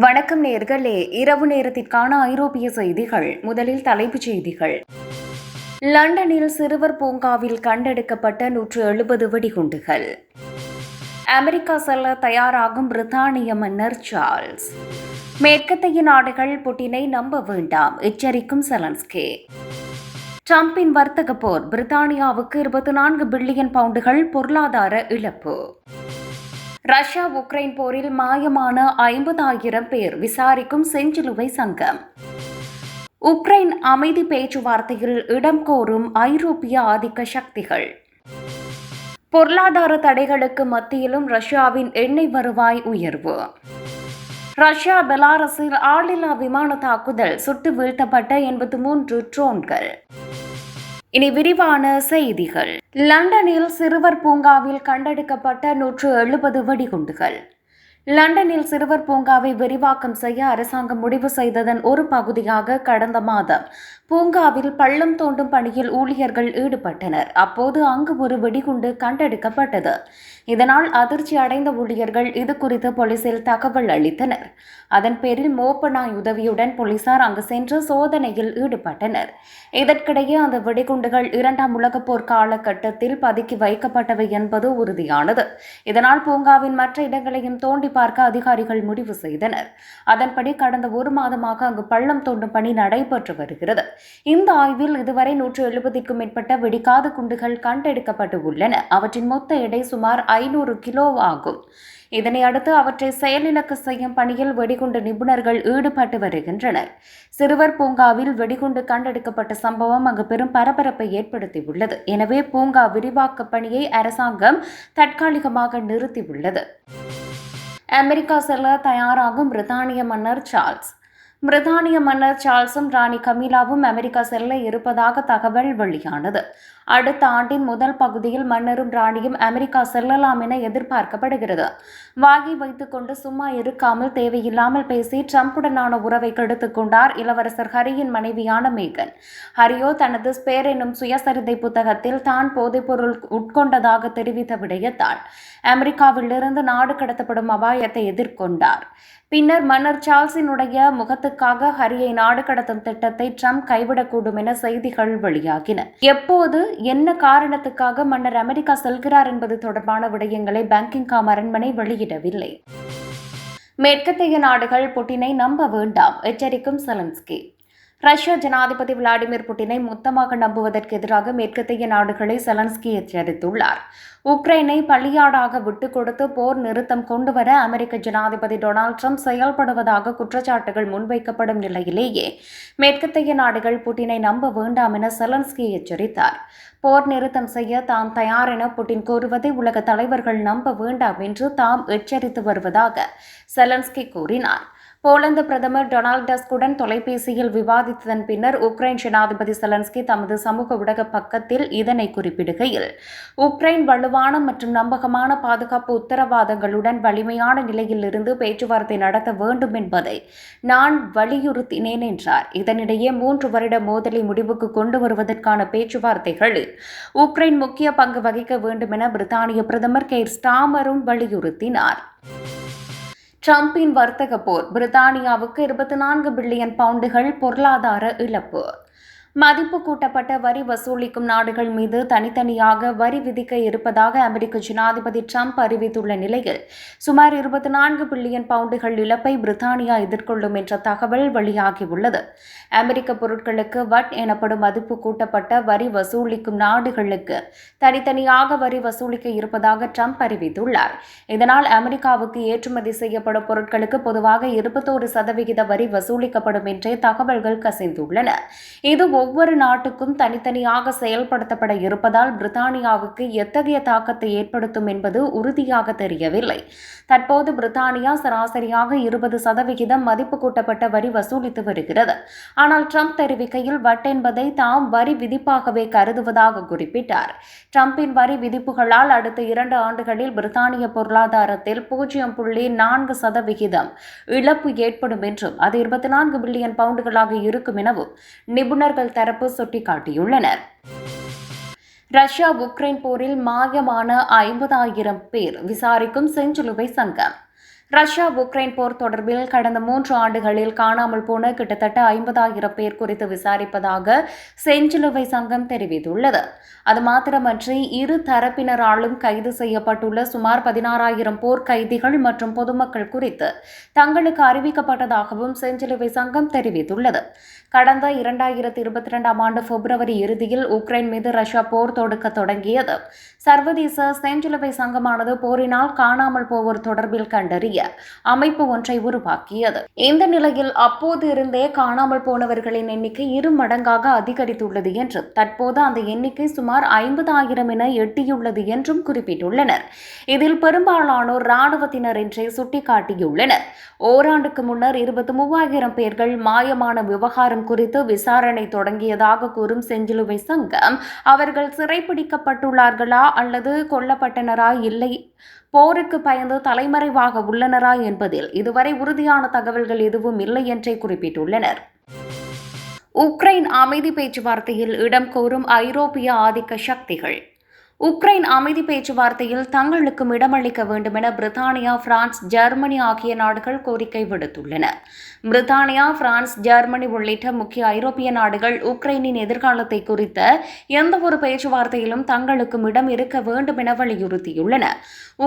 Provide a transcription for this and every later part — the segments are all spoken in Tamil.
வணக்கம் நேர்களே. இரவு நேரத்திற்கான ஐரோப்பிய செய்திகள். முதலில் தலைப்புச் செய்திகள். லண்டனில் சிறுவர் பூங்காவில் கண்டெடுக்கப்பட்ட நூற்று எழுபது வெடிகுண்டுகள். அமெரிக்கா செல்ல தயாராகும் பிரித்தானிய மன்னர் சார்ல்ஸ். மேற்கத்தைய நாடுகள் புட்டினை நம்ப வேண்டாம் எச்சரிக்கும் செலன்ஸ்கே. ட்ரம்பின் வர்த்தக போர் பிரித்தானியாவுக்கு இருபத்தி நான்கு பில்லியன் பவுண்டுகள் பொருளாதார இழப்பு. ரஷ்யா உக்ரைன் போரில் மாயமான ஐம்பதாயிரம் பேர் விசாரிக்கும் செஞ்சிலுவை சங்கம். உக்ரைன் அமைதி பேச்சுவார்த்தையில் இடம் கோரும் ஐரோப்பிய ஆதிக்க சக்திகள். பொருளாதார தடைகளுக்கு மத்தியிலும் ரஷ்யாவின் எண்ணெய் வருவாய் உயர்வு. ரஷ்யா பெலாரஸில் ஆளில்லா விமான தாக்குதல் சுட்டு வீழ்த்தப்பட்ட எண்பத்தி மூன்று ட்ரோன்கள். இனி விரிவான செய்திகள். லண்டனில் சிறுவர் பூங்காவில் கண்டெடுக்கப்பட்ட நூற்று எழுபது வெடிகுண்டுகள். லண்டனில் சிறுவர் பூங்காவை விரிவாக்கம் செய்ய அரசாங்கம் முடிவு செய்ததன் ஒரு பகுதியாக கடந்த மாதம் பூங்காவில் பள்ளம் தோண்டும் பணியில் ஊழியர்கள் ஈடுபட்டனர். அப்போது அங்கு ஒரு வெடிகுண்டு கண்டெடுக்கப்பட்டது. இதனால் அதிர்ச்சி அடைந்த ஊழியர்கள் இது குறித்து போலீசில் தகவல் அளித்தனர். அதன் பேரில் மோப்ப நாய் உதவியுடன் போலீசார் அங்கு சென்று சோதனையில் ஈடுபட்டனர். இதற்கிடையே அந்த வெடிகுண்டுகள் இரண்டாம் உலகப் போர் காலகட்டத்தில் பதுக்கி வைக்கப்பட்டவை என்பது உறுதியானது. இதனால் பூங்காவின் மற்ற இடங்களையும் தோண்டி பார்க்க அதிகாரிகள் முடிவு செய்தனர். அதன்படி கடந்த ஒரு மாதமாக அங்கு பள்ளம் தோண்டும் பணி நடைபெற்று வருகிறது. இந்த ஆய்வில் இதுவரை நூற்று எழுபதிற்கும் மேற்பட்ட வெடிக்காத குண்டுகள் கண்டெடுக்கப்பட்டு உள்ளன அவற்றின் மொத்த எடை சுமார் ஐநூறு கிலோ ஆகும். இதனை அடுத்து அவற்றை செயலிழக்க செய்யும் பணியில் வெடிகுண்டு நிபுணர்கள் ஈடுபட்டு வருகின்றனர். சிறுவர் பூங்காவில் வெடிகுண்டு கண்டெடுக்கப்பட்ட சம்பவம் அங்கு பெரும் பரபரப்பை ஏற்படுத்தியுள்ளது. எனவே பூங்கா விரிவாக்க பணியை அரசாங்கம் தற்காலிகமாக நிறுத்தியுள்ளது. அமெரிக்கா செல்ல தயாராகும் பிரித்தானிய மன்னர் சார்ல்ஸ். பிரித்தானிய மன்னர் சார்ல்ஸும் ராணி கமீலாவும் அமெரிக்கா செல்ல இருப்பதாக தகவல் வெளியானது. அடுத்த ஆண்டின் முதல் பகுதியில் மன்னரும் ராணியும் அமெரிக்கா செல்லலாம் என எதிர்பார்க்கப்படுகிறது. வாங்கி வைத்துக்கொண்டு சும்மா இருக்காமல் தேவையில்லாமல் பேசி ட்ரம்புடனான உறவை கெடுத்துக் கொண்டார் இளவரசர் ஹரியின் மனைவியான மேகன். ஹரியோ தனது ஸ்பேர் என்னும் சுயசரிதை புத்தகத்தில் தான் போதைப்பொருள் உட்கொண்டதாக தெரிவித்த விடயத்தால் அமெரிக்காவிலிருந்து நாடு கடத்தப்படும் அபாயத்தை எதிர்கொண்டார். பின்னர் மன்னர் சார்ல்ஸினுடைய முகத்துக்காக ஹரியை நாடு கடத்தும் திட்டத்தை ட்ரம்ப் கைவிடக்கூடும் என செய்திகள் வெளியாகின. எப்போது என்ன காரணத்துக்காக மன்னர் அமெரிக்கா செல்கிறார் என்பது தொடர்பான விடயங்களை பேங்கிங்காம் அரண்மனை வெளியிடவில்லை. மேற்கத்தைய நாடுகள் புட்டினை நம்ப வேண்டாம் எச்சரிக்கும் செலன்ஸ்கி. ரஷ்ய ஜனாதிபதி விளாடிமிர் புட்டினை மொத்தமாக நம்புவதற்கு எதிராக மேற்கத்தைய நாடுகளை செலன்ஸ்கி எச்சரித்துள்ளார். உக்ரைனை பலியாடாக விட்டுக் கொடுத்து போர் நிறுத்தம் கொண்டுவர அமெரிக்க ஜனாதிபதி டொனால்ட் ட்ரம்ப் செயல்படுவதாக குற்றச்சாட்டுகள் முன்வைக்கப்படும் நிலையிலேயே மேற்கத்தைய நாடுகள் புட்டினை நம்ப வேண்டாம் என செலன்ஸ்கி எச்சரித்தார். போர் நிறுத்தம் செய்ய தாம் தயார் என புட்டின் கூறுவதை உலக தலைவர்கள் நம்ப வேண்டாம் என்று தாம் எச்சரித்து வருவதாக செலன்ஸ்கி கூறினார். போலந்து பிரதமர் டொனால்ட் டஸ்குடன் தொலைபேசியில் விவாதித்ததன் பின்னர் உக்ரைன் ஜனாதிபதி செலன்ஸ்கி தமது சமூக ஊடக பக்கத்தில் இதனை குறிப்பிடுகையில் உக்ரைன் வலுவான மற்றும் நம்பகமான பாதுகாப்பு உத்தரவாதங்களுடன் வலிமையான நிலையில் இருந்து பேச்சுவார்த்தை நடத்த வேண்டும் என்பதை நான் வலியுறுத்தினேன் என்றார். இதனிடையே மூன்று வருட மோதலை முடிவுக்கு கொண்டு வருவதற்கான பேச்சுவார்த்தைகளில் உக்ரைன் முக்கிய பங்கு வகிக்க வேண்டும் என பிரித்தானிய பிரதமர் கெய்ர் ஸ்டாமரும் வலியுறுத்தினார். ட்ரம்பின் வர்த்தக போர். பிரித்தானியாவுக்கு இருபத்தி நான்கு பில்லியன் பவுண்டுகள் பொருளாதார இழப்பு. மதிப்பு கூட்டப்பட்ட வரி வசூலிக்கும் நாடுகள் மீது தனித்தனியாக வரி விதிக்க இருப்பதாக அமெரிக்க ஜனாதிபதி ட்ரம்ப் அறிவித்துள்ள நிலையில் சுமார் இருபத்தி நான்கு பில்லியன் பவுண்டுகள் இழப்பை பிரித்தானியா எதிர்கொள்ளும் என்ற தகவல் வெளியாகியுள்ளது. அமெரிக்க பொருட்களுக்கு வட் எனப்படும் மதிப்பு கூட்டப்பட்ட வரி வசூலிக்கும் நாடுகளுக்கு தனித்தனியாக வரி வசூலிக்க இருப்பதாக ட்ரம்ப் அறிவித்துள்ளார். இதனால் அமெரிக்காவுக்கு ஏற்றுமதி செய்யப்படும் பொருட்களுக்கு பொதுவாக இருபத்தோரு சதவிகித வரி வசூலிக்கப்படும் என்றே தகவல்கள் கசிந்துள்ளன. இது ஒவ்வொரு நாட்டுக்கும் தனித்தனியாக செயல்படுத்தப்பட இருப்பதால் பிரித்தானியாவுக்கு எத்தகைய தாக்கத்தை ஏற்படுத்தும் என்பது உறுதியாக தெரியவில்லை. தற்போது பிரித்தானியா சராசரியாக இருபது சதவிகிதம் மதிப்பு கூட்டப்பட்ட வரி வசூலித்து வருகிறது. ஆனால் ட்ரம்ப் தெரிவிக்கையில் வட் என்பதை தாம் வரி விதிப்பாகவே கருதுவதாக குறிப்பிட்டார். ட்ரம்பின் வரி விதிப்புகளால் அடுத்த இரண்டு ஆண்டுகளில் பிரித்தானிய பொருளாதாரத்தில் பூஜ்ஜியம் புள்ளி நான்கு சதவிகிதம் இழப்பு ஏற்படும் என்றும் அது இருபத்தி நான்கு பில்லியன் பவுண்டுகளாக இருக்கும் எனவும் நிபுணர்கள் தரப்பு சுட்டிக்காட்டியுள்ளனர். ரஷ்யா உக்ரைன் போரில் மாயமான ஐம்பதாயிரம் பேர் விசாரிக்கும் செஞ்சிலுவை சங்கம். ரஷ்யா உக்ரைன் போர் தொடர்பில் கடந்த மூன்று ஆண்டுகளில் காணாமல் போன கிட்டத்தட்ட ஐம்பதாயிரம் பேர் குறித்து விசாரிப்பதாக செஞ்சிலுவை சங்கம் தெரிவித்துள்ளது. அது மாத்திரமன்றி இரு தரப்பினராலும் கைது செய்யப்பட்டுள்ள சுமார் பதினாறாயிரம் போர் கைதிகள் மற்றும் பொதுமக்கள் குறித்து தங்களுக்கு அறிவிக்கப்பட்டதாகவும் செஞ்சிலுவை சங்கம் தெரிவித்துள்ளது. கடந்த இரண்டாயிரத்தி இருபத்தி ரெண்டாம் ஆண்டு பிப்ரவரி இறுதியில் உக்ரைன் மீது ரஷ்யா போர் தொடுக்க தொடங்கியது. சர்வதேச செஞ்சிலுவை சங்கமானது போரினால் காணாமல் போவோர் தொடர்பில் கண்டறிய அமைப்பு ஒன்றை உருவாக்கியது. இந்த நிலையில் அப்போது இருந்தே காணாமல் போனவர்களின் எண்ணிக்கை இரு மடங்காக அதிகரித்துள்ளது என்று தற்போது அந்த எண்ணிக்கை சுமார் ஐம்பதாயிரம் என எட்டியுள்ளது என்றும் குறிப்பிட்டுள்ளனர். இதில் பெரும்பாலானோர் இராணுவத்தினர் என்றே சுட்டிக்காட்டியுள்ளனர். ஓராண்டுக்கு முன்னர் இருபத்தி மூவாயிரம் பேர்கள் மாயமான விவகாரம் குறித்து விசாரணை தொடங்கியதாக கூறும் செஞ்சிலுவை சங்கம் அவர்கள் சிறைப்பிடிக்கப்பட்டுள்ளார்களா அல்லது கொல்லப்பட்டனரா இல்லை போருக்கு பயந்து தலைமறைவாக உள்ளனரா என்பதில் இதுவரை உறுதியான தகவல்கள் எதுவும் இல்லை என்றே குறிப்பிட்டுள்ளனர். உக்ரைன் அமைதி பேச்சுவார்த்தையில் இடம் கோரும் ஐரோப்பிய ஆதிக்க சக்திகள் உக்ரைன் அமைதி பேச்சுவார்த்தையில் தங்களுக்கும் இடமளிக்க வேண்டுமென பிரித்தானியா பிரான்ஸ் ஜெர்மனி ஆகிய நாடுகள் கோரிக்கை விடுத்துள்ளன. பிரித்தானியா பிரான்ஸ் ஜெர்மனி உள்ளிட்ட முக்கிய ஐரோப்பிய நாடுகள் உக்ரைனின் எதிர்காலத்தை குறித்த எந்தவொரு பேச்சுவார்த்தையிலும் தங்களுக்கும் இடம் இருக்க வேண்டும் என வலியுறுத்தியுள்ளன.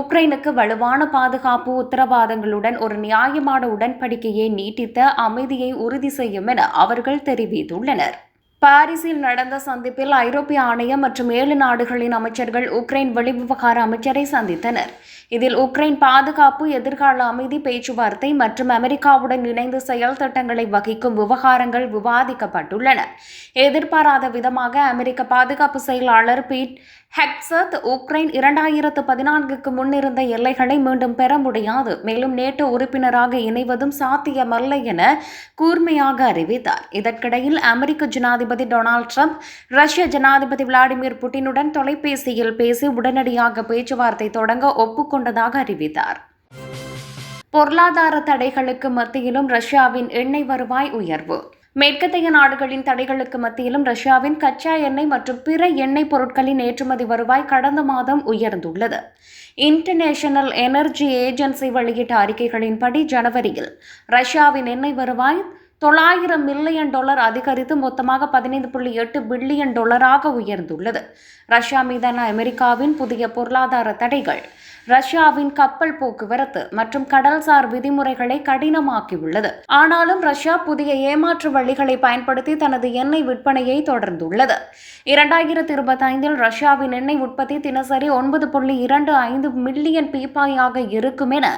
உக்ரைனுக்கு வலுவான பாதுகாப்பு உத்தரவாதங்களுடன் ஒரு நியாயமான உடன்படிக்கையை நீட்டித்த அமைதியை உறுதி செய்யும் என அவர்கள் தெரிவித்துள்ளனர். பாரிஸில் நடந்த சந்திப்பில் ஐரோப்பிய ஆணையம் மற்றும் ஏழு நாடுகளின் அமைச்சர்கள் உக்ரைன் வெளிவிவகார அமைச்சரை சந்தித்தனர். இதில் உக்ரைன் பாதுகாப்பு எதிர்கால அமைதி பேச்சுவார்த்தை மற்றும் அமெரிக்காவுடன் இணைந்து செயல் திட்டங்களை வகிக்கும் விவகாரங்கள் விவாதிக்கப்பட்டுள்ளன. எதிர்பாராத விதமாக அமெரிக்க பாதுகாப்பு செயலாளர் பீட் ஹெக்சத் உக்ரைன் இரண்டாயிரத்து பதினான்குக்கு முன்னிருந்த எல்லைகளை மீண்டும் பெற முடியாது. மேலும் நேட்டோ உறுப்பினராக இணைவதும் சாத்தியமல்ல என கூர்மையாக அறிவித்தார். இதற்கிடையில் அமெரிக்க ஜனாதிபதி டொனால்ட் ட்ரம்ப் ரஷ்ய ஜனாதிபதி விளாடிமிர் புட்டினுடன் தொலைபேசியில் பேசி உடனடியாக பேச்சுவார்த்தை தொடங்க கொண்டதாக அறிவித்தார். பொருளாதார தடைகளுக்கு மத்தியிலும் ரஷ்யாவின் எண்ணெய் வருவாய் உயர்வு. மேற்கத்தைய நாடுகளின் தடைகளுக்கு மத்தியிலும் ரஷ்யாவின் கச்சா எண்ணெய் மற்றும் பிற எண்ணெய் பொருட்களின் ஏற்றுமதி வருவாய் கடந்த மாதம் உயர்ந்துள்ளது. இன்டர்நேஷனல் எனர்ஜி ஏஜென்சி வெளியிட்ட அறிக்கைகளின்படி ஜனவரியில் ரஷ்யாவின் எண்ணெய் வருவாய் தொள்ளாயிரம் மில்லியன் டாலர் அதிகரித்து மொத்தமாக பதினைந்து புள்ளி எட்டு பில்லியன் டாலராக உயர்ந்துள்ளது. ரஷ்யா மீதான அமெரிக்காவின் புதிய பொருளாதார தடைகள் ரஷ்யாவின் கப்பல் போக்குவரத்து மற்றும் கடல்சார் விதிமுறைகளை கடினமாக்கியுள்ளது. ஆனாலும் ரஷ்யா புதிய ஏமாற்று வழிகளை பயன்படுத்தி தனது எண்ணெய் விற்பனையை தொடர்ந்துள்ளது. இரண்டாயிரத்தி இருபத்தி ஐந்தில் ரஷ்யாவின் எண்ணெய் உற்பத்தி தினசரி ஒன்பது புள்ளி இரண்டு ஐந்து மில்லியன் பீப்பாயாக இருக்கும் என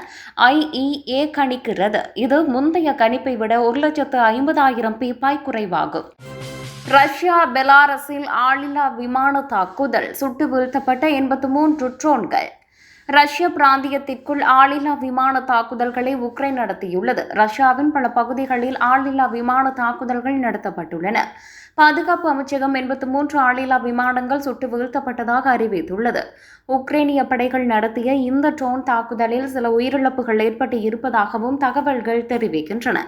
ஐஇஏ கணிக்கிறது. இது முந்தைய கணிப்பை விட ஒரு லட்சத்து லட்சத்து ஐம்பதாயிரம் பீப்பாய் குறைவாகும். ரஷ்யா பெலாரஸில் ஆளில்லா விமான தாக்குதல் சுட்டு வீழ்த்தப்பட்ட எண்பத்து மூன்று ட்ரோன்கள். ரஷ்ய பிராந்தியத்திற்குள் ஆளில்லா விமான தாக்குதல்களை உக்ரைன் நடத்தியுள்ளது. ரஷ்யாவின் பல பகுதிகளில் ஆளில்லா விமான தாக்குதல்கள் நடத்தப்பட்டுள்ளன. பாதுகாப்பு அமைச்சகம் எண்பத்தி மூன்று ஆளில்லா விமானங்கள் சுட்டு வீழ்த்தப்பட்டதாக அறிவித்துள்ளது. உக்ரைனிய படைகள் நடத்திய இந்த ட்ரோன் தாக்குதலில் சில உயிரிழப்புகள் ஏற்பட்டு இருப்பதாகவும் தகவல்கள் தெரிவிக்கின்றன.